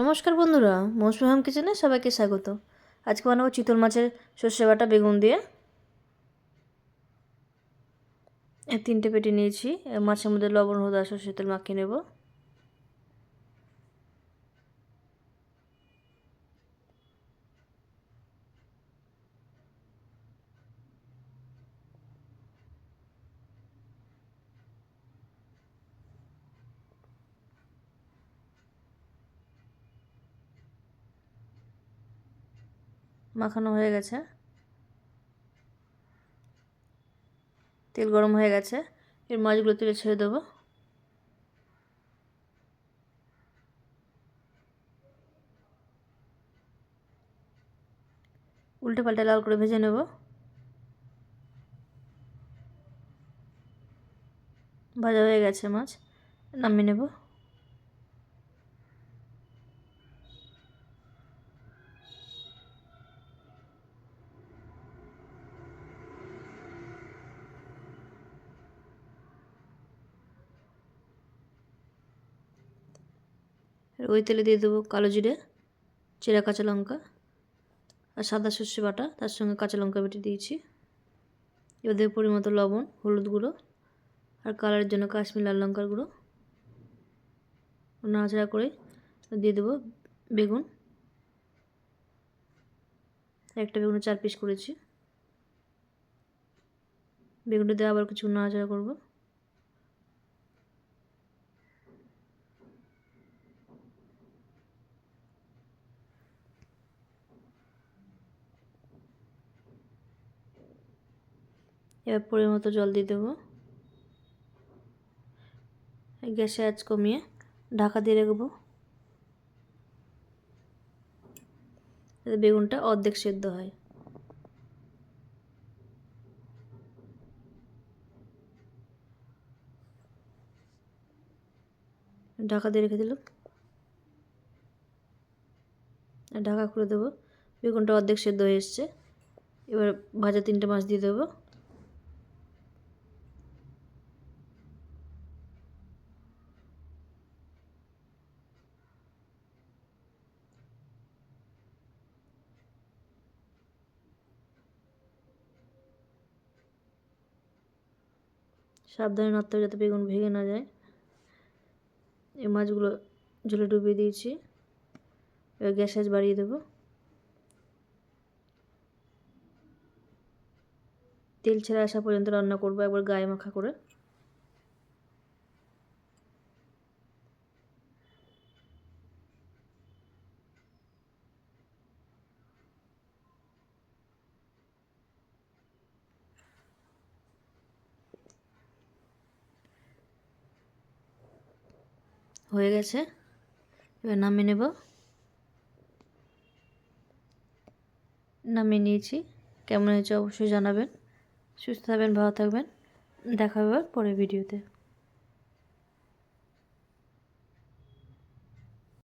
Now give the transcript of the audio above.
নমস্কার বন্ধুরা, মৌসুমি হাম কিচেনে সবাইকে স্বাগত। আজকে বানাবো চিতল মাছের সর্ষে বাটা বেগুন দিয়ে। তিনটে পেটি নিয়েছি মাছের মধ্যে লবণ, হলুদ সর্ষে তেল মাখিয়ে নেব। মাখানো হয়ে গেছে। তেল গরম হয়ে গেছে। এর মাছগুলো তুলে ছেড়ে দেবো। উল্টে পাল্টে লাল করে ভেজে নেব। ভাজা হয়ে গেছে মাছ, নামিয়ে নেব। ওই তেলে দিয়ে দেবো কালো জিরে, চেরা কাঁচা লঙ্কা আর সাদা সর্ষে বাটা। তার সঙ্গে কাঁচা লঙ্কা বেটে দিয়েছি। এবার দেবো পরিমতো লবণ, হলুদ গুঁড়ো আর কালারের জন্য কাশ্মীর লাল লঙ্কার গুঁড়ো। নাড়াচাড়া করে দিয়ে দেবো বেগুন। একটা বেগুনে চার পিস করেছি। বেগুনটা দিয়ে আবার কিছু নাড়াচাড়া করব। এবার পরিমাণ মতো জল দিয়ে দেবো। গ্যাসে আজ কমিয়ে ঢাকা দিয়ে রাখব। বেগুনটা অর্ধেক সেদ্ধ হয়। ঢাকা দিয়ে রেখে দিলাম। ঢাকা খুলে দেবো। বেগুনটা অর্ধেক সেদ্ধ হয়ে এসছে। এবার ভাজা তিনটে মাছ দিয়ে দেবো। সাবধানে নাড়তে হবে যাতে বেগুন ভেঙে না যায়। এই মাছগুলো জলে ডুবিয়ে দিয়েছি। এবার গ্যাস আজ বাড়িয়ে দেবো। তেল ছেড়ে আসা পর্যন্ত রান্না করব একবার গায়ে মাখা করে। হয়ে গেছে। এবার নামিয়ে নেব। নামিয়ে নিয়েছি। কেমন হয়েছে অবশ্যই জানাবেন। সুস্থ থাকবেন, ভালো থাকবেন। দেখা হবে পরের ভিডিওতে।